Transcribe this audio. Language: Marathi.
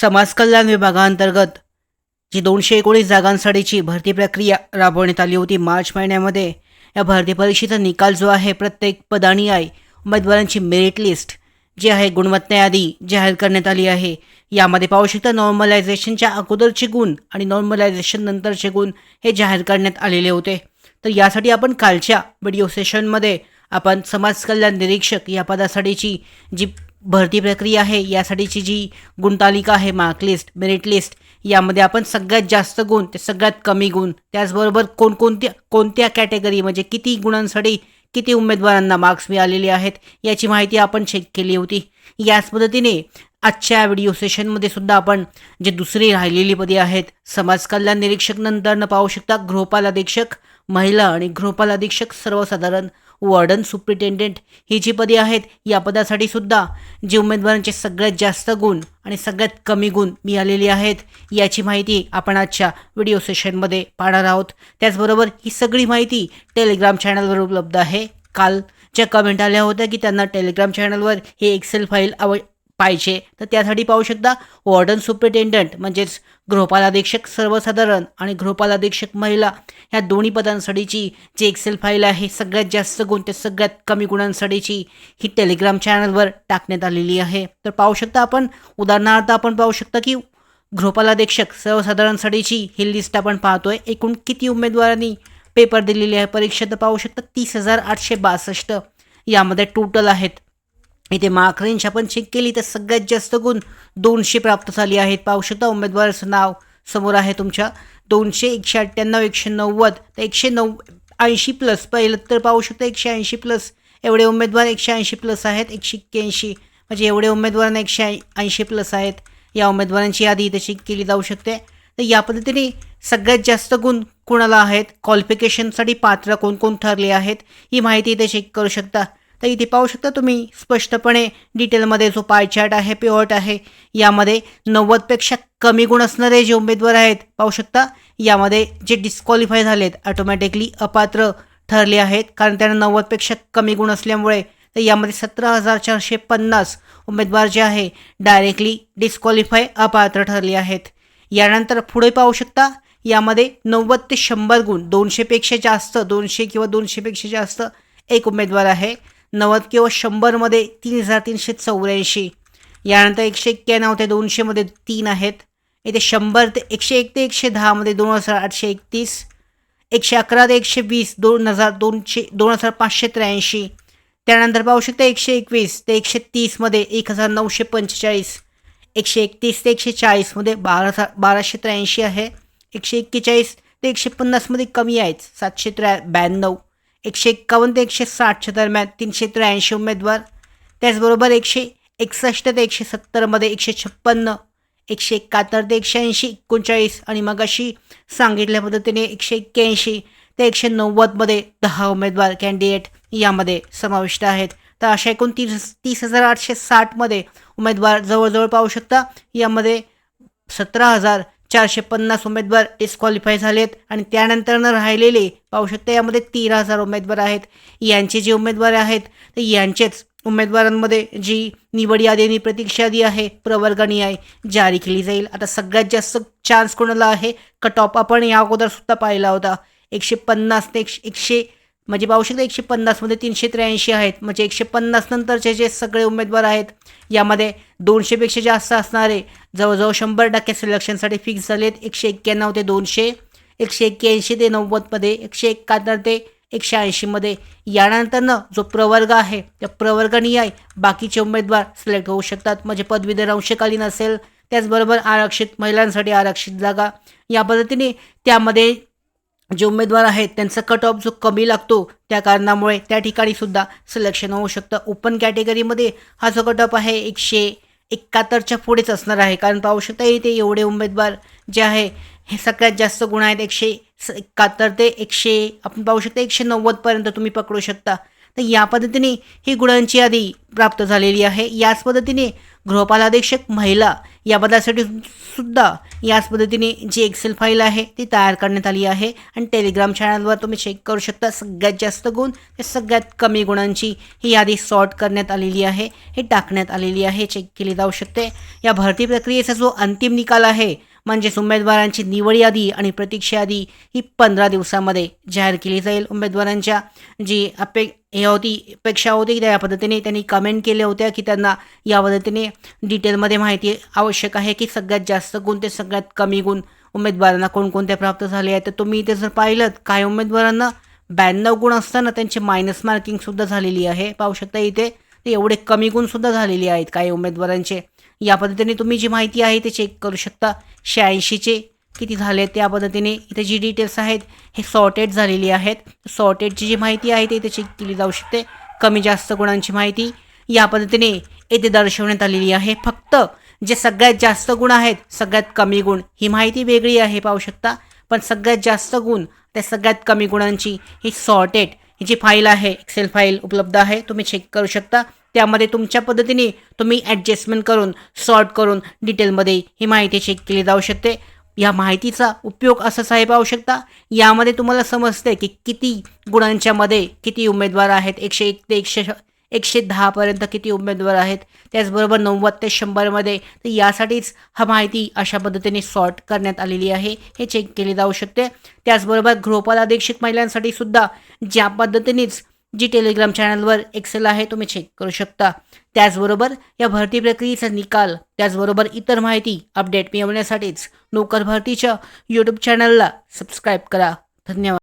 समाजकल्याण विभागाअंतर्गत जी दोनशे एकोणीस जागांसाठीची भरती प्रक्रिया राबवण्यात आली होती मार्च महिन्यामध्ये या भरती परीक्षेचा निकाल जो आहे प्रत्येक पदानी आहे उमेदवारांची मेरिट लिस्ट जी आहे गुणवत्ता यादी जाहीर करण्यात आली आहे. यामध्ये पाहू शकता नॉर्मलायझेशनच्या अगोदरचे गुण आणि नॉर्मलायझेशन नंतरचे गुण हे जाहीर करण्यात आलेले होते. तर यासाठी आपण कालच्या व्हिडिओ सेशनमध्ये आपण समाजकल्याण निरीक्षक या पदासाठीची जी भरती प्रक्रिया आहे. यासाठीची जी गुणतालिका आहे मार्क लिस्ट मेरिट लिस्ट यामध्ये आपण सगळ्यात जास्त गुण ते सगळ्यात कमी गुण त्याचबरोबर कोणकोणत्या कोणत्या कॅटेगरी म्हणजे किती गुणांसाठी किती उमेदवारांना मार्क्स मिळालेले आहेत याची माहिती आपण चेक केली होती. याच पद्धतीने आजच्या व्हिडिओ सेशनमध्ये सुद्धा आपण जे दुसरी राहिलेली पदे आहेत समाज कल्याण निरीक्षक नंतरनं पाहू शकता गृहपाल अधीक्षक महिला आणि गृहपाल अधीक्षक सर्वसाधारण वॉर्डन सुप्रिटेंडेंट ही जी पदे आहेत या पदासाठी सुद्धा जे उमेदवारांचे सगळ्यात जास्त गुण आणि सगळ्यात कमी गुण मिळालेले आहेत याची माहिती आपण आजच्या व्हिडिओ सेशनमध्ये पाहणार आहोत. त्याचबरोबर ही सगळी माहिती टेलिग्राम चॅनलवर उपलब्ध आहे. काल ज्या कमेंट आल्या होत्या की त्यांना टेलिग्राम चॅनलवर ही एक्सेल फाईल आव पाहिजे. तर त्यासाठी पाहू शकता वॉर्डन सुप्रिटेंडंट म्हणजेच गृहपाल अधीक्षक सर्वसाधारण आणि गृहपाल अधीक्षक महिला ह्या दोन्ही पदांसाठीची जी एक्सेल फाईल आहे सगळ्यात जास्त गुण ते सगळ्यात कमी गुणांसाठीची ही टेलिग्राम चॅनलवर टाकण्यात आलेली आहे. तर पाहू शकता आपण उदाहरणार्थ आपण पाहू शकता की गृहपाल अधीक्षक सर्वसाधारणसाठीची ही लिस्ट आपण पाहतोय. एकूण किती उमेदवारांनी पेपर दिलेले आहे? परीक्षा तर पाहू शकता तीस हजार आठशे बासष्ट. यामध्ये टोटल आहेत. इथे मार्क पण चेक केली तर सगळ्यात जास्त गुण दोनशे प्राप्त झाली आहेत. पाहू शकता उमेदवाराचं नाव समोर आहे तुमच्या. दोनशे एकशे अठ्ठ्याण्णव एकशे नव्वद तर एकशे नऊ ऐंशी प्लस पहिलं तर पाहू शकता एकशे ऐंशी प्लस एवढे उमेदवार एकशे ऐंशी प्लस आहेत एकशे एक्क्याऐंशी. म्हणजे एवढे उमेदवारांना एकशे ऐंशी प्लस आहेत. या उमेदवारांची यादी इथे चेक केली जाऊ शकते. तर या पद्धतीने सगळ्यात जास्त गुण कोणाला आहेत? क्वालिफिकेशनसाठी पात्र कोण कोण ठरले आहेत? ही माहिती इथे चेक करू शकता. तर इथे पाहू शकता तुम्ही स्पष्टपणे डिटेलमध्ये जो पाय चार्ट आहे पिओट आहे यामध्ये नव्वदपेक्षा कमी गुण असणारे जे उमेदवार आहेत पाहू शकता. यामध्ये जे डिस्क्वालिफाय झालेत ऑटोमॅटिकली अपात्र ठरले आहेत. कारण त्यांना नव्वदपेक्षा कमी गुण असल्यामुळे तर यामध्ये सतरा हजार चारशे पन्नास उमेदवार जे आहे डायरेक्टली डिस्क्वालिफाय अपात्र ठरले आहेत. यानंतर पुढे पाहू शकता यामध्ये नव्वद ते शंभर गुण दोनशेपेक्षा जास्त दोनशे किंवा दोनशेपेक्षा जास्त एक उमेदवार आहे. नव्वद किंवा शंभरमध्ये तीन हजार तीनशे चौऱ्याऐंशी. यानंतर एकशे एक्क्याण्णव ते दोनशेमध्ये तीन आहेत. इथे शंभर ते एकशे एक ते एकशे दहामध्ये दोन हजार आठशे एकतीस. एकशे अकरा ते एकशे वीस दोन हजार दोनशे दोन हजार पाचशे त्र्याऐंशी. त्यानंतर पाहू शकता एकशे एकवीस ते एकशे तीसमध्ये एक हजार नऊशे पंचेचाळीस. एकशे एकतीस ते एकशे चाळीसमध्ये बारा हजार बाराशे त्र्याऐंशी आहे. एकशे एक्केचाळीस ते एकशे पन्नासमध्ये कमी आहेत. सातशे त्र्या ब्याण्णव. एकशे एक्कावन्न ते एकशे साठच्या दरम्यान तीनशे त्र्याऐंशी उमेदवार. त्याचबरोबर एकशे एकसष्ट ते एकशे सत्तरमध्ये एकशे छप्पन्न एकशे एकाहत्तर ते एकशे ऐंशी एकोणचाळीस आणि मग अशी सांगितल्या पद्धतीने एकशे एक्क्याऐंशी ते एकशे नव्वदमध्ये दहा उमेदवार कॅन्डिडेट यामध्ये समाविष्ट आहेत. तर अशा एकूण तीस तीस हजार आठशे साठमध्ये उमेदवार जवळजवळ पाहू शकता. यामध्ये सतरा हजार चारशे पन्नास उमेदवार डिस्क्वालिफाय झालेत आणि त्यानंतरनं राहिलेले पाहू शकता यामध्ये तेरा हजार उमेदवार आहेत. यांचे जे उमेदवार आहेत तर यांचेच उमेदवारांमध्ये जी निवड यादी आणि प्रतीक्षा यादी आहे प्रवर्गणी आहे जारी केली जाईल. आता सगळ्यात जास्त चान्स कोणाला आहे? कट ऑफ आपण या अगोदर सुद्धा पाहिला होता. एकशे पन्नास ते एकशे एकशे म्हणजे पाहू शकता एकशे पन्नासमध्ये तीनशे त्र्याऐंशी आहेत. म्हणजे एकशे पन्नास नंतरचे जे सगळे उमेदवार आहेत यामध्ये दोनशेपेक्षा जास्त असणारे जवळजवळ शंभर टक्के सिलेक्शनसाठी फिक्स झाले आहेत एकशे एक्क्याण्णव ते दोनशे एकशे एक्क्याऐंशी ते नव्वदमध्ये एकशे एकाहत्तर ते एकशे ऐंशीमध्ये. यानंतरनं जो प्रवर्ग आहे त्या प्रवर्गनी आहे बाकीचे उमेदवार सिलेक्ट होऊ शकतात. म्हणजे पदवीधर अंशकालीन असेल त्याचबरोबर आरक्षित महिलांसाठी आरक्षित जागा. या पद्धतीने त्यामध्ये जे उमेदवार आहेत त्यांचा कट ऑफ जो कमी लागतो त्या कारणामुळे त्या ठिकाणी सुद्धा सिलेक्शन होऊ शकतं. ओपन कॅटेगरीमध्ये हा जो कट ऑफ आहे एकशे एकाहत्तरच्या पुढेच असणार आहे. कारण पाहू शकता इथे एवढे उमेदवार जे आहे हे सगळ्यात जास्त गुण आहेत. एकशे स एकाहत्तर ते एकशे आपण पाहू शकता एकशे नव्वदपर्यंत तुम्ही पकडू शकता. तर या पद्धतीने ही गुणांची यादी प्राप्त झालेली आहे. याच पद्धतीने गृहपालाधीक्षक महिला या बदलासाठी सुद्धा याच पद्धतीने जी एक्सेल फाईल आहे ती तयार करण्यात आली आहे. आणि टेलिग्राम चॅनलवर तुम्ही चेक करू शकता सगळ्यात जास्त गुण ते सगळ्यात कमी गुणांची ही यादी सॉर्ट करण्यात आलेली आहे हे टाकण्यात आलेली आहे चेक केली जाऊ शकते. या भरती प्रक्रियेचा जो अंतिम निकाल आहे म्हणजेच उमेदवारांची निवड यादी आणि प्रतीक्षा यादी ही पंधरा दिवसामध्ये जाहीर केली जाईल. उमेदवारांच्या जी अपे हे होती अपेक्षा होती त्या पद्धतीने त्यांनी कमेंट केल्या होत्या की त्यांना या पद्धतीने डिटेलमध्ये माहिती आवश्यक आहे की सगळ्यात जास्त गुण ते सगळ्यात कमी गुण उमेदवारांना कोणकोणते प्राप्त झाले आहेत. तर तुम्ही इथे जर पाहिलं काही उमेदवारांना ब्याण्णव गुण असताना त्यांची मायनस मार्किंगसुद्धा झालेली आहे. पाहू शकता इथे ते एवढे कमी गुणसुद्धा झालेले आहेत काही उमेदवारांचे. या पद्धतीने तुम्ही जी माहिती आहे ते चेक करू शकता. शहाऐंशीचे किती झाले त्या पद्धतीने इथे जी डिटेल्स आहेत हे सॉर्टेड झालेली आहेत. सॉर्टेडची जी माहिती आहे ते इथे चेक केली जाऊ शकते. कमी जास्त गुणांची माहिती या पद्धतीने येथे दर्शवण्यात आलेली आहे. फक्त जे सगळ्यात जास्त गुण आहेत सगळ्यात कमी गुण ही माहिती वेगळी आहे पाहू शकता. पण सगळ्यात जास्त गुण त्या सगळ्यात कमी गुणांची ही सॉर्टेड ही जी फाईल आहे एक्सेल फाईल उपलब्ध आहे तुम्ही चेक करू शकता. त्यामध्ये तुमच्या पद्धतीने तुम्ही ॲडजस्टमेंट करून सॉर्ट करून डिटेलमध्ये ही माहिती चेक केली जाऊ शकते. या माहितीचा उपयोग असं साहेब पाहू शकता. यामध्ये तुम्हाला समजते की किती गुणांच्यामध्ये किती उमेदवार आहेत. एकशे एक ते एकशे एकशे दहापर्यंत किती उमेदवार आहेत. त्याचबरोबर नव्वद ते शंभरमध्ये तर यासाठीच हा माहिती अशा पद्धतीने सॉर्ट करण्यात आलेली आहे. हे चेक केले जाऊ शकते. त्याचबरोबर गृहपाल अधीक्षक महिलांसाठी सुद्धा ज्या पद्धतीनेच जी टेलिग्राम चॅनलवर एक्सेल आहे तुम्ही चेक करू शकता. त्याचबरोबर या भरती प्रक्रियेचा निकाल त्याचबरोबर इतर माहिती अपडेट मिळवण्यासाठीच नोकर भरतीच्या यूट्यूब चॅनलला सबस्क्राईब करा. धन्यवाद.